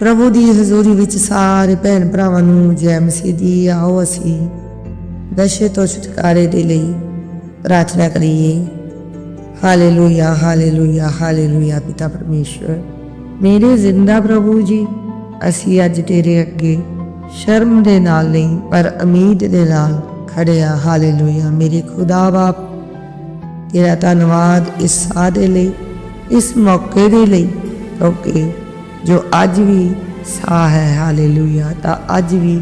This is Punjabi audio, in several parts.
ਪ੍ਰਭੂ ਦੀ ਹਜ਼ੂਰੀ ਵਿੱਚ ਸਾਰੇ ਭੈਣ ਭਰਾਵਾਂ ਨੂੰ ਜੈ ਮਸੀਹ ਦੀ ਆਓ ਅਸੀਂ ਨਸ਼ੇ ਤੋਂ ਛੁਟਕਾਰੇ ਦੇ ਲਈ ਪ੍ਰਾਰਥਨਾ ਕਰੀਏ। ਹਾਲੇਲੂਇਆ ਹਾਲੇਲੂਇਆ ਹਾਲੇਲੂਇਆ ਪਿਤਾ ਪਰਮੇਸ਼ਵਰ, ਮੇਰੇ ਜ਼ਿੰਦਾ ਪ੍ਰਭੂ ਜੀ, ਅਸੀਂ ਅੱਜ ਤੇਰੇ ਅੱਗੇ ਸ਼ਰਮ ਦੇ ਨਾਲ ਨਹੀਂ, ਪਰ ਉਮੀਦ ਦੇ ਨਾਲ ਖੜੇ ਆ ਹਾਲੇਲੂਇਆ, ਮੇਰੇ ਖੁਦਾ ਬਾਪ, ਤੇਰਾ ਧੰਨਵਾਦ ਇਸ ਸਾਦੇ ਲਈ, ਇਸ ਮੌਕੇ ਦੇ ਲਈ, ਕਿਉਂਕਿ ਜੋ ਅੱਜ ਵੀ ਸਾਹ ਹੈ ਹਾਲੇਲੂਇਆ ਤਾਂ ਅੱਜ ਵੀ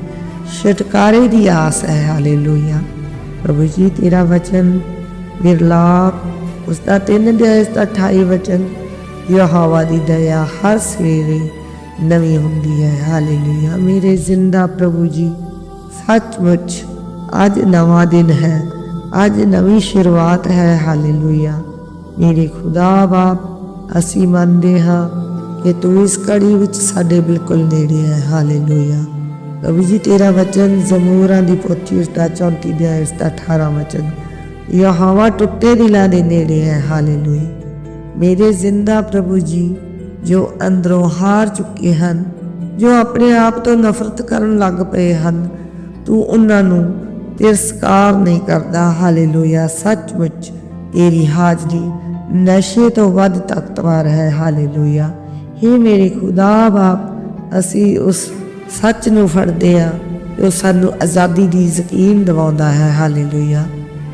ਛੁਟਕਾਰੇ ਦੀ ਆਸ ਹੈ ਹਾਲੇਲੂਇਆ ਪ੍ਰਭੂ ਜੀ ਤੇਰਾ ਵਚਨ ਵਿਰਲਾਪ ਉਸ ਦਾ ਤਿੰਨ ਦੇ ਇਸ ਦਾ 28 ਵਚਨ ਯਹੋਵਾ ਦੀ ਦਇਆ ਹਰ ਸਵੇਰੇ ਨਵੀਂ ਹੁੰਦੀ ਹੈ ਹਾਲੇਲੂਇਆ ਮੇਰੇ ਜ਼ਿੰਦਾ ਪ੍ਰਭੂ ਜੀ ਸੱਚਮੁੱਚ ਅੱਜ ਨਵਾਂ ਦਿਨ ਹੈ ਅੱਜ ਨਵੀਂ ਸ਼ੁਰੂਆਤ ਹੈ ਹਾਲੇਲੂਇਆ ਮੇਰੇ ਖੁਦਾ ਬਾਪ ਅਸੀਂ ਮੰਨਦੇ ਹਾਂ ਕਿ ਤੂੰ ਇਸ ਘੜੀ ਵਿੱਚ ਸਾਡੇ ਬਿਲਕੁਲ ਨੇੜੇ ਹੈ। ਹਾਲੇਲੂਇਆ। ਪ੍ਰਭੂ ਜੀ, ਤੇਰਾ ਵਚਨ ਜ਼ਮੂਰਾਂ ਦੀ ਪੋਥੀ ਉਸ ਦਾ 34 ਦੇ ਇਸ ਦਾ 18 ਵਚਨ। ਯਹੋਵਾ ਟੁੱਟੇ ਦਿਲਾਂ ਦੇ ਨੇੜੇ ਹੈ। ਹਾਲੇਲੂਇਆ। ਮੇਰੇ ਜ਼ਿੰਦਾ ਪ੍ਰਭੂ ਜੀ, ਜੋ ਅੰਦਰੋਂ ਹਾਰ ਚੁੱਕੇ ਹਨ, ਜੋ ਆਪਣੇ ਆਪ ਤੋਂ ਨਫ਼ਰਤ ਕਰਨ ਲੱਗ ਪਏ ਹਨ, ਤੂੰ ਉਹਨਾਂ ਨੂੰ ਤਿਰਸਕਾਰ ਨਹੀਂ ਕਰਦਾ। ਹਾਲੇਲੂਇਆ। ਸੱਚਮੁੱਚ ਤੇਰੀ ਹਾਜ਼ਰੀ ਨਸ਼ੇ ਤੋਂ ਵੱਧ ਤਾਕਤਵਰ ਹੈ। ਹਾਲੇਲੂਇਆ। हे ਮੇਰੇ ਖੁਦਾ ਬਾਪ, ਅਸੀਂ ਉਸ ਸੱਚ ਨੂੰ ਫੜਦੇ ਆ ਜੋ ਸਾਨੂੰ ਆਜ਼ਾਦੀ ਦੀ ਯਕੀਨ ਦਿਵਾਉਂਦਾ ਹੈ। ਹਾਲੇਲੂਇਆ।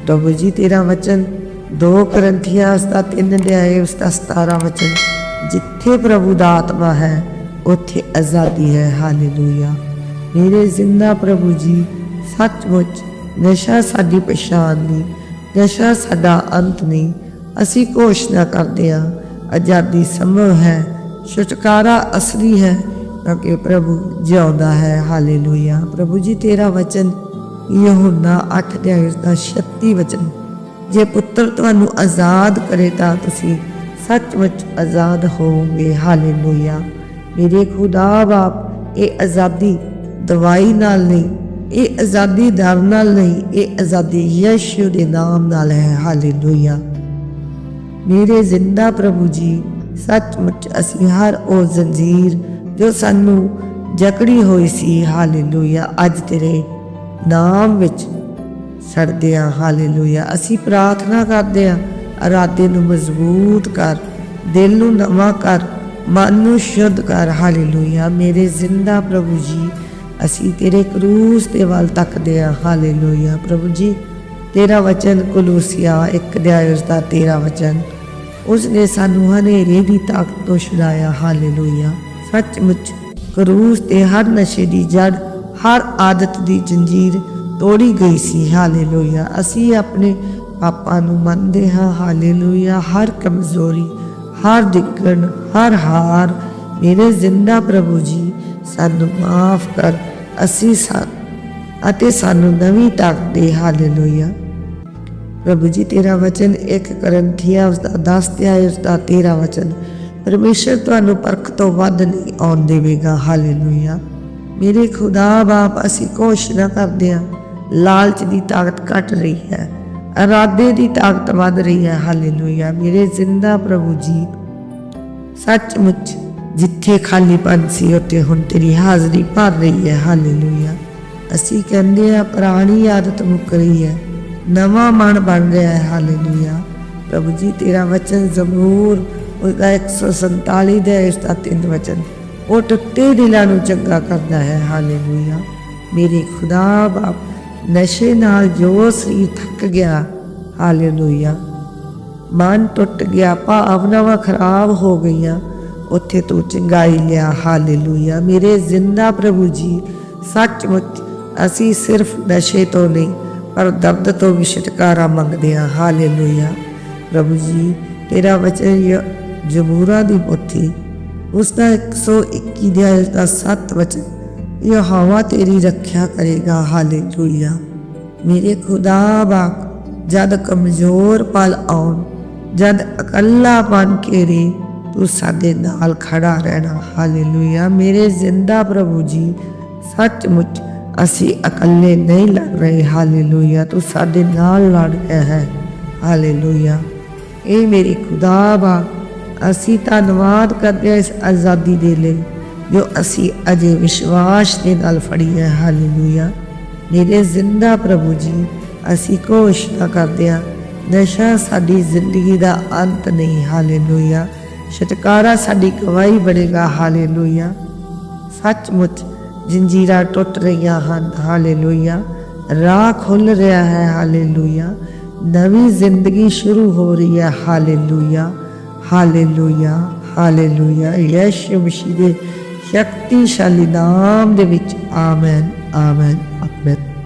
ਪ੍ਰਭੂ ਜੀ, ਤੇਰਾ ਵਚਨ 2 ਕਰੰਥੀਆਂ ਉਸ ਦਾ 3 ਅਧਿਆਇ ਉਸ ਦਾ 17 ਵਚਨ, ਜਿੱਥੇ ਪ੍ਰਭੂ ਦਾ ਆਤਮਾ ਹੈ, ਉੱਥੇ ਆਜ਼ਾਦੀ ਹੈ। ਹਾਲੇਲੂਇਆ। ਮੇਰੇ ਜ਼ਿੰਦਾ ਪ੍ਰਭੂ ਜੀ, ਸੱਚਮੁੱਚ ਨਸ਼ਾ ਸਾਡੀ ਪਛਾਣ ਨਹੀਂ, ਨਸ਼ਾ ਸਾਡਾ ਅੰਤ ਨਹੀਂ। ਅਸੀਂ ਘੋਸ਼ਣਾ ਕਰਦੇ ਹਾਂ, ਆਜ਼ਾਦੀ ਸੰਭਵ ਹੈ। ਛੁਟਕਾਰਾ ਅਸਲੀ ਹੈ ਕਿਉਂਕਿ ਪ੍ਰਭੂ ਜਿਉਂਦਾ ਹੈ। ਹਾਲੇਲੂਇਆ। ਪ੍ਰਭੂ ਜੀ, ਤੇਰਾ ਵਚਨ ਯਹੋਨਾ 8 ਅਧਿਆਇ ਦਾ 36 ਵਚਨ। ਜੇ ਪੁੱਤਰ ਤੁਹਾਨੂੰ ਆਜ਼ਾਦ ਕਰੇ ਤਾਂ ਤੁਸੀਂ ਸੱਚਮੁੱਚ ਆਜ਼ਾਦ ਹੋਵੋਗੇ। ਹਾਲੇਲੂਇਆ। ਮੇਰੇ ਖੁਦਾ ਬਾਪ, ਇਹ ਆਜ਼ਾਦੀ ਦਵਾਈ ਨਾਲ ਨਹੀਂ, ਇਹ ਆਜ਼ਾਦੀ ਦਰ ਨਾਲ ਨਹੀਂ, ਇਹ ਆਜ਼ਾਦੀ ਯਿਸੂ ਦੇ ਨਾਮ ਨਾਲ ਹੈ। ਹਾਲੇਲੂਇਆ। ਮੇਰੇ ਜ਼ਿੰਦਾ ਪ੍ਰਭੂ ਜੀ ਸੱਚਮੁੱਚ ਅਸੀਂ ਹਰ ਉਹ ਜ਼ੰਜੀਰ ਜੋ ਸਾਨੂੰ ਜਕੜੀ ਹੋਈ ਸੀ, ਹਾਲੇਲੂਇਆ, ਅੱਜ ਤੇਰੇ ਨਾਮ ਵਿੱਚ ਛੱਡਦੇ ਹਾਂ, ਹਾਲੇਲੂਇਆ। ਅਸੀਂ ਪ੍ਰਾਰਥਨਾ ਕਰਦੇ ਹਾਂ, ਇਰਾਦੇ ਨੂੰ ਮਜ਼ਬੂਤ ਕਰ, ਦਿਲ ਨੂੰ ਨਵਾਂ ਕਰ, ਮਨ ਨੂੰ ਸ਼ੁੱਧ ਕਰ, ਹਾਲੇਲੂਇਆ। ਮੇਰੇ ਜ਼ਿੰਦਾ ਪ੍ਰਭੂ ਜੀ, ਅਸੀਂ ਤੇਰੇ ਕਰੂਸ ਦੇ ਵੱਲ ਤੱਕਦੇ ਹਾਂ, ਹਾਲੇਲੂਇਆ। ਪ੍ਰਭੂ ਜੀ, ਤੇਰਾ ਵਚਨ ਕੋਲੋਸੀਆ, ਇੱਕ ਅਧਿਆਇ ਉਸ ਦਾ 13 ਵਚਨ। ਉਸ ਨੇ ਸਾਨੂੰ ਹਨੇਰੇ ਦੀ ਤਾਕਤ ਤੋਂ ਛੁਡਾਇਆ। ਹਾਲੇਲੂਇਆ। ਸੱਚਮੁੱਚ, ਕਰੂਸ ਤੇ ਹਰ ਨਸ਼ੇ ਦੀ ਜੜ, ਹਰ ਆਦਤ ਦੀ ਜੰਜੀਰ ਤੋੜੀ ਗਈ ਸੀ। ਹਾਲੇਲੂਇਆ। ਅਸੀਂ ਆਪਣੇ ਪਾਪਾਂ ਨੂੰ ਮੰਨਦੇ ਹਾਂ। ਹਾਲੇਲੂਇਆ। ਹਰ ਕਮਜ਼ੋਰੀ, ਹਰ ਦਿੱਕਣ, ਹਰ ਹਾਰ, ਮੇਰੇ ਜ਼ਿੰਦਾ ਪ੍ਰਭੂ ਜੀ, ਸਾਨੂੰ ਮਾਫ ਕਰ। ਅਸੀਂ ਸਾ, ਅਤੇ ਸਾਨੂੰ ਨਵੀਂ ਤਾਕਤ ਦੇ। ਹਾਲੇਲੂਇਆ। ਪ੍ਰਭੂ ਜੀ ਤੇਰਾ ਵਚਨ ਇੱਕ ਕਰੰਥੀਆ ਉਸ ਦਾ 10 ਤੇ ਉਸ ਦਾ 13 ਵਚਨ ਪਰਮੇਸ਼ਰ ਤੁਹਾਨੂੰ ਪਰਖ ਤੋਂ ਵੱਧ ਨਹੀਂ ਆਉਣ ਦੇਵੇਗਾ ਹਾਲੇਲੂਇਆ ਮੇਰੇ ਖੁਦਾ ਬਾਪ ਅਸੀਂ ਕੋਸ਼ਿਸ਼ ਕਰਦੇ ਹਾਂ ਲਾਲਚ ਦੀ ਤਾਕਤ ਘਟ ਰਹੀ ਹੈ ਇਰਾਦੇ ਦੀ ਤਾਕਤ ਵੱਧ ਰਹੀ ਹੈ ਹਾਲੇਲੂਇਆ ਮੇਰੇ ਜ਼ਿੰਦਾ ਪ੍ਰਭੂ ਜੀ ਸੱਚਮੁੱਚ ਜਿੱਥੇ ਖਾਲੀਪਨ ਸੀ ਉੱਥੇ ਹੁਣ ਤੇਰੀ ਹਾਜ਼ਰੀ ਭਰ ਰਹੀ ਹੈ ਹਾਲੇਲੂਇਆ ਅਸੀਂ ਕਹਿੰਦੇ ਆ ਪੁਰਾਣੀ ਆਦਤ ਮੁੱਕ ਰਹੀ ਹੈ ਨਵਾਂ ਮਨ ਬਣ ਰਿਹਾ ਹੈ, ਹਾਲੇਲੂਇਆ। ਪ੍ਰਭੂ ਜੀ, ਤੇਰਾ ਵਚਨ ਜ਼ਬੂਰ ਉਹਦਾ 147 ਦੇ ਇਸ ਦਾ ਤਿੰਨ ਵਚਨ, ਉਹ ਟੁੱਟੇ ਦਿਲਾਂ ਨੂੰ ਚੰਗਾ ਕਰਦਾ ਹੈ, ਹਾਲੇਲੂਇਆ। ਮੇਰੇ ਖੁਦਾ ਬਾਪ, ਨਸ਼ੇ ਨਾਲ ਜੋ ਸਰੀਰ ਥੱਕ ਗਿਆ, ਹਾਲੇਲੂਇਆ। ਮਨ ਟੁੱਟ ਗਿਆ, ਭਾਵਨਾਵਾਂ ਖਰਾਬ ਹੋ ਗਈਆਂ, ਉੱਥੇ ਤੂੰ ਚੰਗਾਈ ਲਿਆ, ਹਾਲੇਲੂਇਆ। ਮੇਰੇ ਜ਼ਿੰਦਾ ਪ੍ਰਭੂ ਜੀ, ਸੱਚਮੁੱਚ, ਅਸੀਂ ਸਿਰਫ ਨਸ਼ੇ ਤੋਂ ਨਹੀਂ ਪਰ ਦਰਦ ਤੋਂ ਵੀ ਛੁਟਕਾਰਾ ਮੰਗਦੇ ਹਾਂ। ਹਾਲੇਲੂਇਆ। ਪ੍ਰਭੂ ਜੀ, ਤੇਰਾ ਵਚਨ य- ਜ਼ਬੂਰਾਂ ਦੀ ਪੋਥੀ ਉਸ ਦਾ 121 ਦੇ ਦਾ 7 ਵਚਨ, ਯਹੋਵਾ ਤੇਰੀ ਰੱਖਿਆ ਕਰੇਗਾ। ਹਾਲੇਲੂਇਆ। ਮੇਰੇ ਖੁਦਾ ਬਾਪ ਜਦ ਕਮਜ਼ੋਰ ਪਲ ਆਉਣ, ਜਦ ਇਕੱਲਾ ਬਣ ਕੇ ਰੇ ਤੂੰ ਸਾਡੇ ਨਾਲ ਖੜਾ ਰਹਿਣਾ। ਹਾਲੇਲੂਇਆ। ਮੇਰੇ ਜ਼ਿੰਦਾ ਪ੍ਰਭੂ ਜੀ, ਸੱਚਮੁੱਚ ਅਸੀਂ ਇਕੱਲੇ ਨਹੀਂ ਲੜ ਰਹੇ। ਹਾਲੇਲੂਇਆ, ਤੂੰ ਸਾਡੇ ਨਾਲ ਲੜ ਰਿਹਾ ਹੈ। ਹਾਲੇਲੂਇਆ। ਇਹ ਮੇਰੇ ਖੁਦਾ ਬਾ ਅਸੀਂ ਧੰਨਵਾਦ ਕਰਦੇ ਹਾਂ ਇਸ ਆਜ਼ਾਦੀ ਦੇ ਲਈ ਜੋ ਅਸੀਂ ਅਜੇ ਵਿਸ਼ਵਾਸ ਦੇ ਨਾਲ ਫੜੀ ਹੈ। ਹਾਲੇਲੂਇਆ। ਮੇਰੇ ਜ਼ਿੰਦਾ ਪ੍ਰਭੂ ਜੀ, ਅਸੀਂ ਕੋਸ਼ਿਸ਼ ਕਰਦੇ ਹਾਂ, ਨਸ਼ਾ ਸਾਡੀ ਜ਼ਿੰਦਗੀ ਦਾ ਅੰਤ ਨਹੀਂ। ਹਾਲੇਲੂਇਆ। ਛੁਟਕਾਰਾ ਸਾਡੀ ਗਵਾਹੀ ਬਣੇਗਾ। ਹਾਲੇਲੂਇਆ। ਸੱਚਮੁੱਚ ਜੰਜੀਰਾਂ ਟੁੱਟ ਰਹੀਆਂ ਹਨ, ਹਾਲੇਲੂਇਆ। ਰਾਹ ਖੁੱਲ ਰਿਹਾ ਹੈ, ਹਾਲੇਲੂਇਆ। ਨਵੀਂ ਜ਼ਿੰਦਗੀ ਸ਼ੁਰੂ ਹੋ ਰਹੀ ਹੈ, ਹਾਲੇਲੂਇਆ। Hallelujah hallelujah. ਯਿਸੂ ਮਸੀਹ ਦੇ ਸ਼ਕਤੀਸ਼ਾਲੀ ਨਾਮ ਦੇ ਵਿੱਚ, ਆਮੇਨ ਆਮੇਨ ਆਮੇਨ।